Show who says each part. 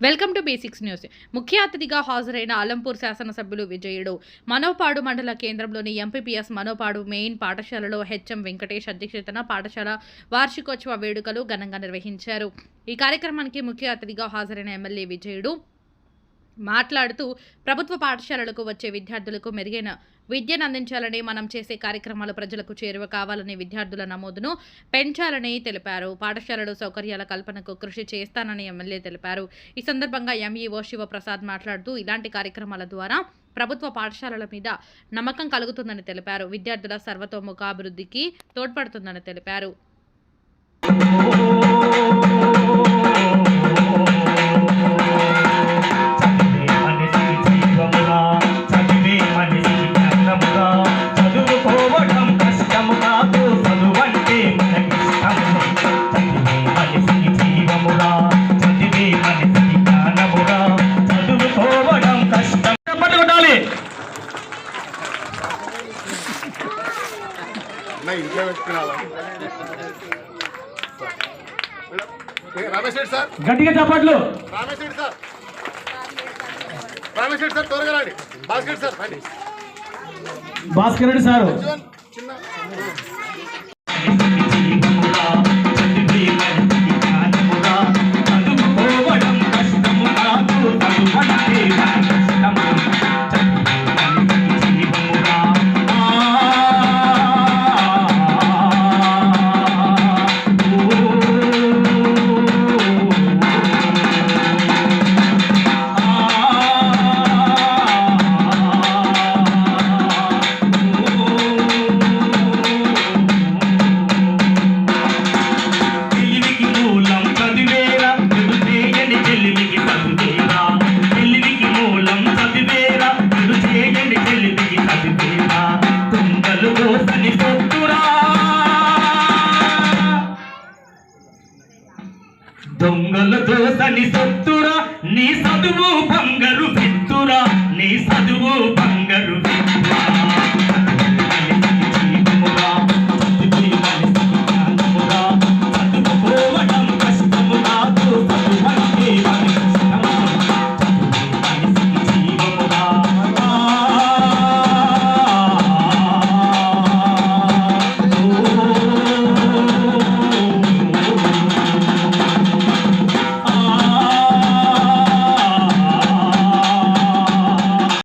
Speaker 1: Welcome to basics news. ముఖ్య అతిథిగా హాజరైన అలంపూర్ శాసనసభ్యులు విజయుడు మనోపాడు మండల కేంద్రంలోని ఎంపీపీఎస్ మనోపాడు మెయిన్ పాఠశాలలో హెచ్ఎం వెంకటేష్ అధ్యక్షతన పాఠశాల వార్షికోత్సవ వేడుకలు ఘనంగా నిర్వహించారు. ఈ కార్యక్రమానికి ముఖ్య అతిథిగా హాజరైన ఎమ్మెల్యే విజయుడు మాట్లాడుతూ ప్రభుత్వ పాఠశాలలకు వచ్చే విద్యార్థులకు మెరుగైన విద్యను అందించాలని మనం చేసే కార్యక్రమాలు ప్రజలకు చేరువ కావాలని విద్యార్థుల నమోదును పెంచాలని తెలిపారు. పాఠశాలలు సౌకర్యాల కల్పనకు కృషి చేస్తానని ఎమ్మెల్యే తెలిపారు. ఈ సందర్భంగా ఎంఈఓ శివప్రసాద్ మాట్లాడుతూ ఇలాంటి కార్యక్రమాల ద్వారా ప్రభుత్వ పాఠశాలల మీద నమ్మకం కలుగుతుందని తెలిపారు. విద్యార్థుల సర్వతోముఖాభివృద్ధికి తోడ్పడుతుందని తెలిపారు.
Speaker 2: నా ఇంట్లో పెట్టుకున్నావా రెడ్డి సార్.
Speaker 3: గట్టిగా చెప్పట్లు.
Speaker 2: రెడ్డి సార్. రెడ్డి సార్ త్వరగా రండి. బాస్కెట్ సార్ రండి.
Speaker 3: భాస్కర్ రెడ్డి సారు.
Speaker 2: చిన్న
Speaker 3: దొంగలు సని సత్తురా నీ చదువు బంగారు పెత్తురా నీ చదువు బంగారు